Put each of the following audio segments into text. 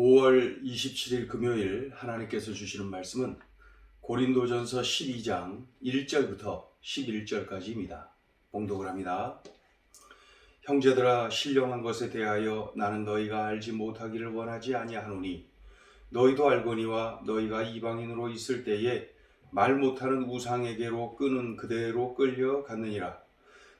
5월 27일 금요일 하나님께서 주시는 말씀은 고린도전서 12장 1절부터 11절까지입니다. 봉독을 합니다. 형제들아 신령한 것에 대하여 나는 너희가 알지 못하기를 원하지 아니하노니 너희도 알거니와 너희가 이방인으로 있을 때에 말 못하는 우상에게로 끄는 그대로 끌려갔느니라.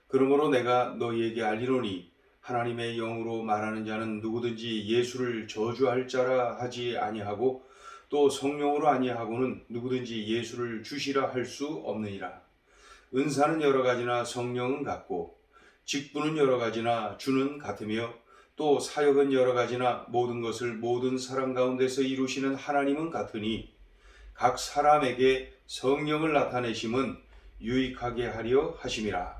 그러므로 내가 너희에게 알리노니 하나님의 영으로 말하는 자는 누구든지 예수를 저주할 자라 하지 아니하고 또 성령으로 아니하고는 누구든지 예수를 주시라 할 수 없느니라. 은사는 여러 가지나 성령은 같고 직분은 여러 가지나 주는 같으며 또 사역은 여러 가지나 모든 것을 모든 사람 가운데서 이루시는 하나님은 같으니 각 사람에게 성령을 나타내심은 유익하게 하려 하심이라.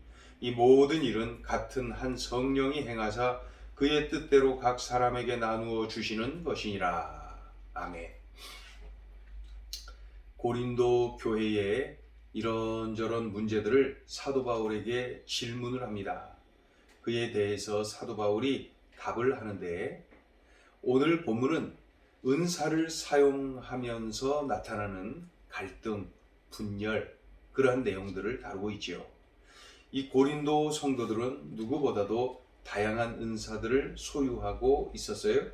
이 모든 일은 같은 한 성령이 행하사 그의 뜻대로 각 사람에게 나누어 주시는 것이니라. 아멘. 고린도 교회에 이런저런 문제들을 사도 바울에게 질문을 합니다. 그에 대해서 사도 바울이 답을 하는데 오늘 본문은 은사를 사용하면서 나타나는 갈등, 분열 그러한 내용들을 다루고 있지요. 이 고린도 성도들은 누구보다도 다양한 은사들을 소유하고 있었어요.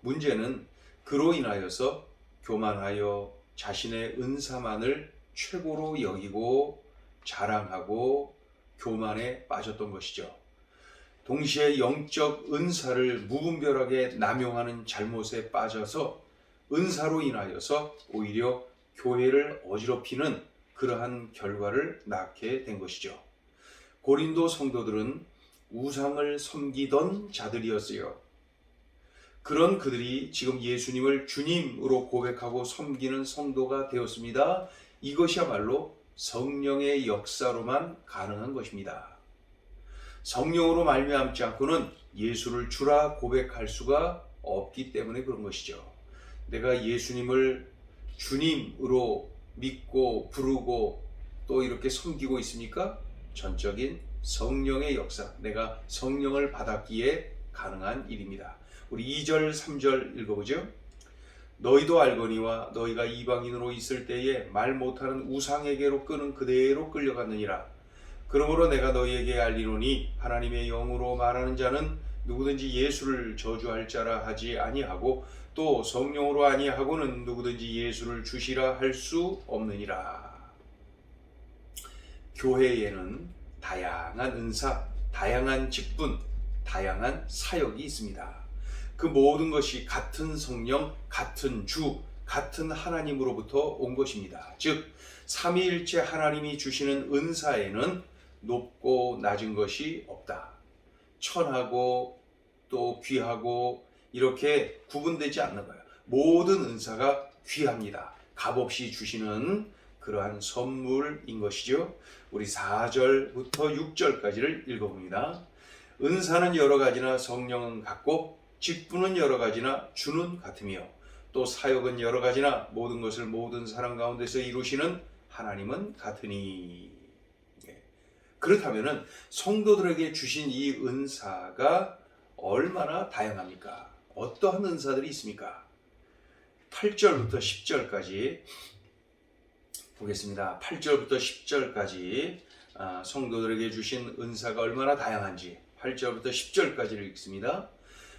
문제는 그로 인하여서 교만하여 자신의 은사만을 최고로 여기고 자랑하고 교만에 빠졌던 것이죠. 동시에 영적 은사를 무분별하게 남용하는 잘못에 빠져서 은사로 인하여서 오히려 교회를 어지럽히는 그러한 결과를 낳게 된 것이죠. 고린도 성도들은 우상을 섬기던 자들이었어요. 그런 그들이 지금 예수님을 주님으로 고백하고 섬기는 성도가 되었습니다. 이것이야말로 성령의 역사로만 가능한 것입니다. 성령으로 말미암지 않고는 예수를 주라 고백할 수가 없기 때문에 그런 것이죠. 내가 예수님을 주님으로 믿고 부르고 또 이렇게 섬기고 있습니까? 전적인 성령의 역사, 내가 성령을 받았기에 가능한 일입니다. 우리 2절, 3절 읽어보죠. 너희도 알거니와 너희가 이방인으로 있을 때에 말 못하는 우상에게로 끄는 그대로 끌려갔느니라. 그러므로 내가 너희에게 알리노니 하나님의 영으로 말하는 자는 누구든지 예수를 저주할 자라 하지 아니하고 또 성령으로 아니하고는 누구든지 예수를 주시라 할 수 없느니라. 교회에는 다양한 은사, 다양한 직분, 다양한 사역이 있습니다. 그 모든 것이 같은 성령, 같은 주, 같은 하나님으로부터 온 것입니다. 즉, 삼위일체 하나님이 주시는 은사에는 높고 낮은 것이 없다. 천하고 또 귀하고 이렇게 구분되지 않는 거예요. 모든 은사가 귀합니다. 값없이 주시는 그러한 선물인 것이죠. 우리 4절부터 6절까지를 읽어봅니다. 은사는 여러 가지나 성령은 같고 직분은 여러 가지나 주는 같으며 또 사역은 여러 가지나 모든 것을 모든 사람 가운데서 이루시는 하나님은 같으니 예. 그렇다면은 성도들에게 주신 이 은사가 얼마나 다양합니까? 어떠한 은사들이 있습니까? 8절부터 10절까지 보겠습니다. 8절부터 10절까지 아, 성도들에게 주신 은사가 얼마나 다양한지 8절부터 10절까지를 읽습니다.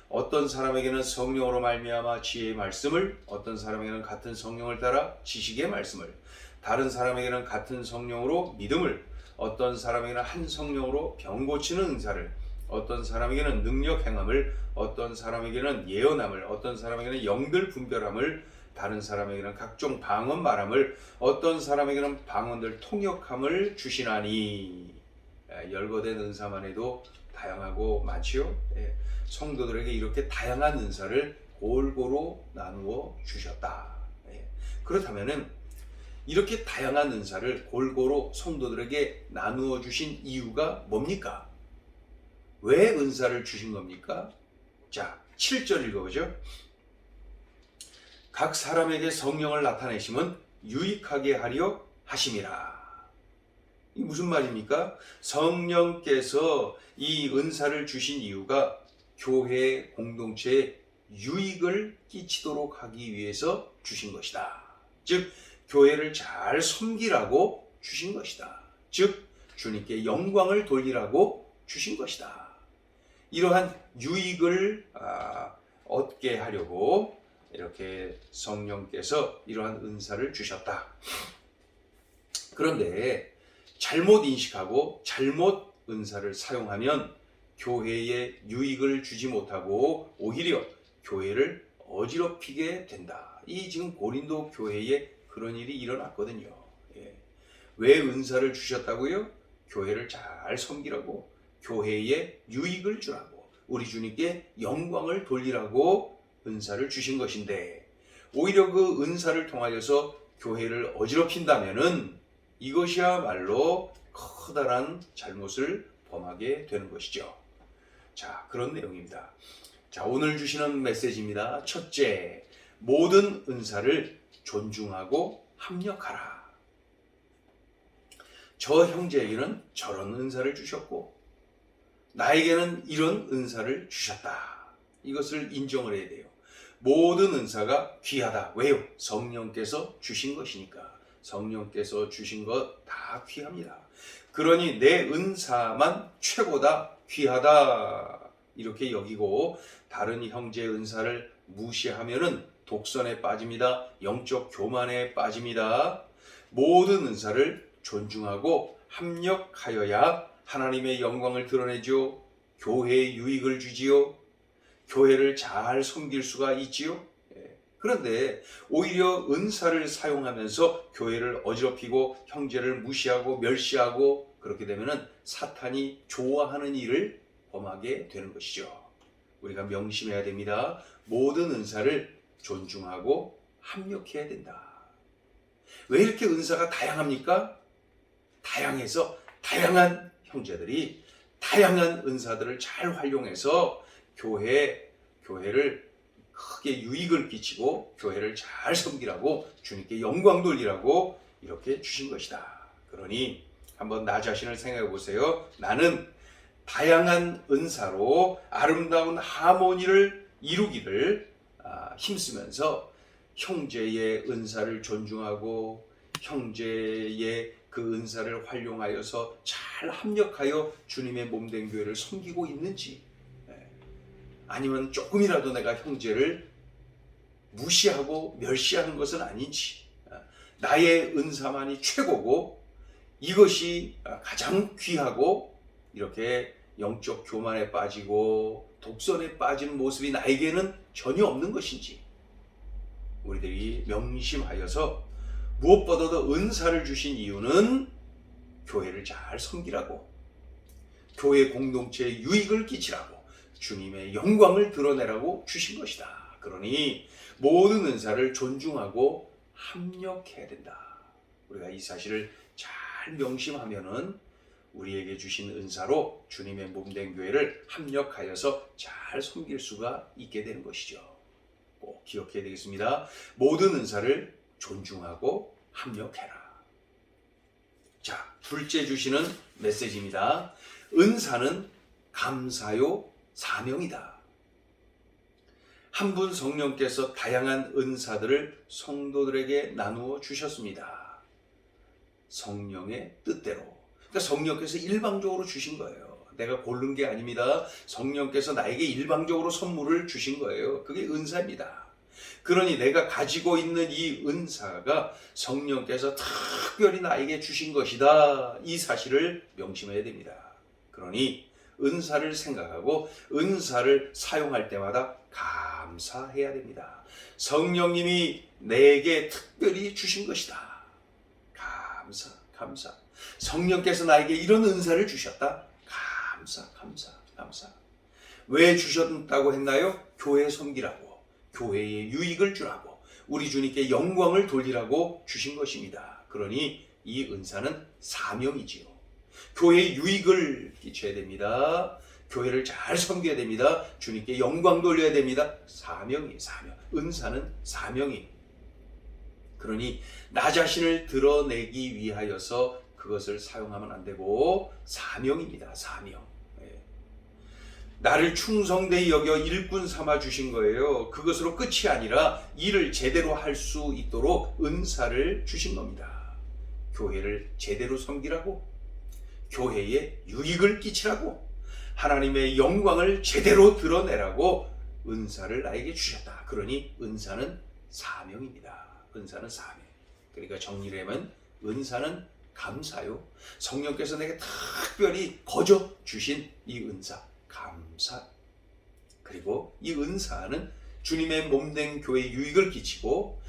어떤 사람에게는 성령으로 말미암아 지혜의 말씀을 어떤 사람에게는 같은 성령을 따라 지식의 말씀을 다른 사람에게는 같은 성령으로 믿음을 어떤 사람에게는 한 성령으로 병 고치는 은사를 어떤 사람에게는 능력 행함을 어떤 사람에게는 예언함을 어떤 사람에게는 영들 분별함을 다른 사람에게는 각종 방언 말함을 어떤 사람에게는 방언들 통역함을 주시나니 예, 열거된 은사만 해도 다양하고 많지요. 예, 성도들에게 이렇게 다양한 은사를 골고루 나누어 주셨다. 예. 그렇다면은 이렇게 다양한 은사를 골고루 성도들에게 나누어 주신 이유가 뭡니까? 왜 은사를 주신 겁니까? 자, 7절 읽어보죠. 각 사람에게 성령을 나타내심은 유익하게 하려 하심이라. 이 무슨 말입니까? 성령께서 이 은사를 주신 이유가 교회 공동체에 유익을 끼치도록 하기 위해서 주신 것이다. 즉, 교회를 잘 섬기라고 주신 것이다. 즉, 주님께 영광을 돌리라고 주신 것이다. 이러한 유익을 아, 얻게 하려고 이렇게 성령께서 이러한 은사를 주셨다. 그런데 잘못 인식하고 잘못 은사를 사용하면 교회에 유익을 주지 못하고 오히려 교회를 어지럽히게 된다. 이 지금 고린도 교회에 그런 일이 일어났거든요. 예. 왜 은사를 주셨다고요? 교회를 잘 섬기라고, 교회에 유익을 주라고, 우리 주님께 영광을 돌리라고 은사를 주신 것인데, 오히려 그 은사를 통하여서 교회를 어지럽힌다면은 이것이야말로 커다란 잘못을 범하게 되는 것이죠. 자, 그런 내용입니다. 자, 오늘 주시는 메시지입니다. 첫째, 모든 은사를 존중하고 합력하라. 저 형제에게는 저런 은사를 주셨고, 나에게는 이런 은사를 주셨다. 이것을 인정을 해야 돼요. 모든 은사가 귀하다. 왜요? 성령께서 주신 것이니까. 성령께서 주신 것 다 귀합니다. 그러니 내 은사만 최고다, 귀하다. 이렇게 여기고 다른 형제의 은사를 무시하면은 독선에 빠집니다. 영적 교만에 빠집니다. 모든 은사를 존중하고 합력하여야 하나님의 영광을 드러내죠. 교회에 유익을 주지요. 교회를 잘 섬길 수가 있지요. 예. 그런데 오히려 은사를 사용하면서 교회를 어지럽히고 형제를 무시하고 멸시하고 그렇게 되면은 사탄이 좋아하는 일을 범하게 되는 것이죠. 우리가 명심해야 됩니다. 모든 은사를 존중하고 합력해야 된다. 왜 이렇게 은사가 다양합니까? 다양해서 다양한 형제들이 다양한 은사들을 잘 활용해서 교회 교회를 크게 유익을 끼치고 교회를 잘 섬기라고 주님께 영광 돌리라고 이렇게 주신 것이다. 그러니 한번 나 자신을 생각해 보세요. 나는 다양한 은사로 아름다운 하모니를 이루기를 아, 힘쓰면서 형제의 은사를 존중하고 형제의 그 은사를 활용하여서 잘 합력하여 주님의 몸된 교회를 섬기고 있는지 예. 아니면 조금이라도 내가 형제를 무시하고 멸시하는 것은 아닌지. 아, 나의 은사만이 최고고 이것이 가장 귀하고 이렇게 영적 교만에 빠지고 독선에 빠지는 모습이 나에게는 전혀 없는 것인지 우리들이 명심하여서 무엇보다도 은사를 주신 이유는 교회를 잘 섬기라고 교회 공동체에 유익을 끼치라고 주님의 영광을 드러내라고 주신 것이다. 그러니 모든 은사를 존중하고 합력해야 된다. 우리가 이 사실을 잘 명심하면은 우리에게 주신 은사로 주님의 몸된 교회를 합력하여서 잘 섬길 수가 있게 되는 것이죠. 꼭 기억해야 되겠습니다. 모든 은사를 존중하고 합력해라. 자, 둘째 주시는 메시지입니다. 은사는 감사요 사명이다. 한 분 성령께서 다양한 은사들을 성도들에게 나누어 주셨습니다. 성령의 뜻대로. 그러니까 성령께서 일방적으로 주신 거예요. 내가 고른 게 아닙니다. 성령께서 나에게 일방적으로 선물을 주신 거예요. 그게 은사입니다. 그러니 내가 가지고 있는 이 은사가 성령께서 특별히 나에게 주신 것이다. 이 사실을 명심해야 됩니다. 그러니 은사를 생각하고 은사를 사용할 때마다 감사해야 됩니다. 성령님이 내게 특별히 주신 것이다. 감사, 감사. 성령께서 나에게 이런 은사를 주셨다. 감사, 감사, 감사. 왜 주셨다고 했나요? 교회 섬기라고. 교회에 유익을 주라고 우리 주님께 영광을 돌리라고 주신 것입니다. 그러니 이 은사는 사명이지요. 교회에 유익을 끼쳐야 됩니다. 교회를 잘 섬겨야 됩니다. 주님께 영광 돌려야 됩니다. 사명이에요, 사명. 은사는 사명이. 그러니 나 자신을 드러내기 위하여서 그것을 사용하면 안 되고 사명입니다. 사명. 예. 나를 충성되이 여겨 일꾼 삼아 주신 거예요. 그것으로 끝이 아니라 일을 제대로 할 수 있도록 은사를 주신 겁니다. 교회를 제대로 섬기라고, 교회에 유익을 끼치라고, 하나님의 영광을 제대로 드러내라고 은사를 나에게 주셨다. 그러니 은사는 사명입니다. 은사는 사명. 그러니까 정리를 하면 은사는 감사요. 성령께서 내게 특별히 거저 주신 이 은사, 감사. 그리고 이 은사는 주님의 몸된 교회에 유익을 끼치고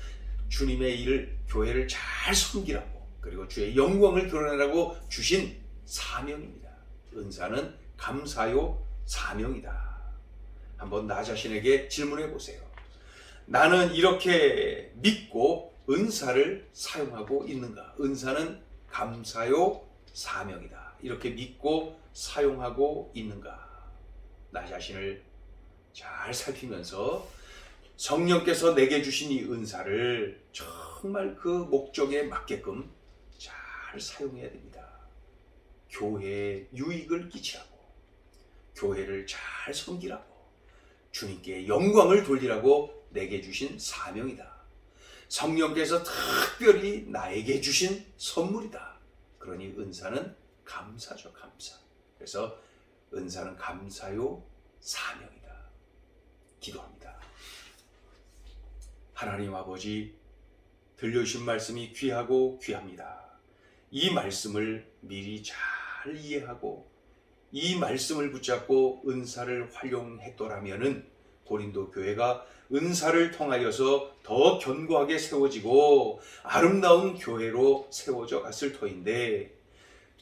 주님의 일을 교회를 잘 섬기라고 그리고 주의 영광을 드러내라고 주신 사명입니다. 은사는 감사요 사명이다. 한번 나 자신에게 질문해 보세요. 나는 이렇게 믿고 은사를 사용하고 있는가? 은사는 감사요 사명이다. 이렇게 믿고 사용하고 있는가? 나 자신을 잘 살피면서 성령께서 내게 주신 이 은사를 정말 그 목적에 맞게끔 잘 사용해야 됩니다. 교회에 유익을 끼치라고, 교회를 잘 섬기라고, 주님께 영광을 돌리라고 내게 주신 사명이다. 성령께서 특별히 나에게 주신 선물이다. 그러니 은사는 감사죠, 감사. 그래서 은사는 감사요, 사명이다. 기도합니다. 하나님 아버지, 들려주신 말씀이 귀하고 귀합니다. 이 말씀을 미리 잘 이해하고 이 말씀을 붙잡고 은사를 활용했더라면은 고린도 교회가 은사를 통하여서 더 견고하게 세워지고 아름다운 교회로 세워져 갔을 터인데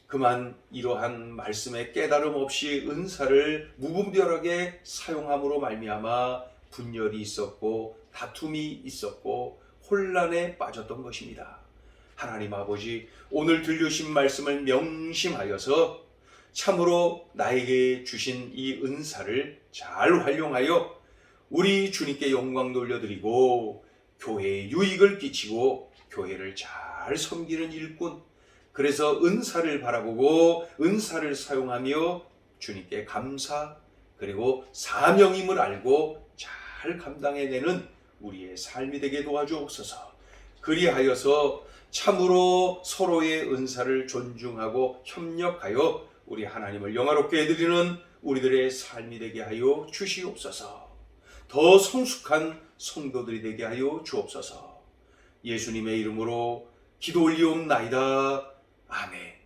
그만 이러한 말씀의 깨달음 없이 은사를 무분별하게 사용함으로 말미암아 분열이 있었고 다툼이 있었고 혼란에 빠졌던 것입니다. 하나님 아버지 오늘 들려주신 말씀을 명심하여서 참으로 나에게 주신 이 은사를 잘 활용하여 우리 주님께 영광 돌려드리고 교회에 유익을 끼치고 교회를 잘 섬기는 일꾼 그래서 은사를 바라보고 은사를 사용하며 주님께 감사 그리고 사명임을 알고 잘 감당해내는 우리의 삶이 되게 도와주옵소서. 그리하여서 참으로 서로의 은사를 존중하고 협력하여 우리 하나님을 영화롭게 해드리는 우리들의 삶이 되게 하여 주시옵소서. 더 성숙한 성도들이 되게 하여 주옵소서. 예수님의 이름으로 기도 올리옵나이다. 아멘.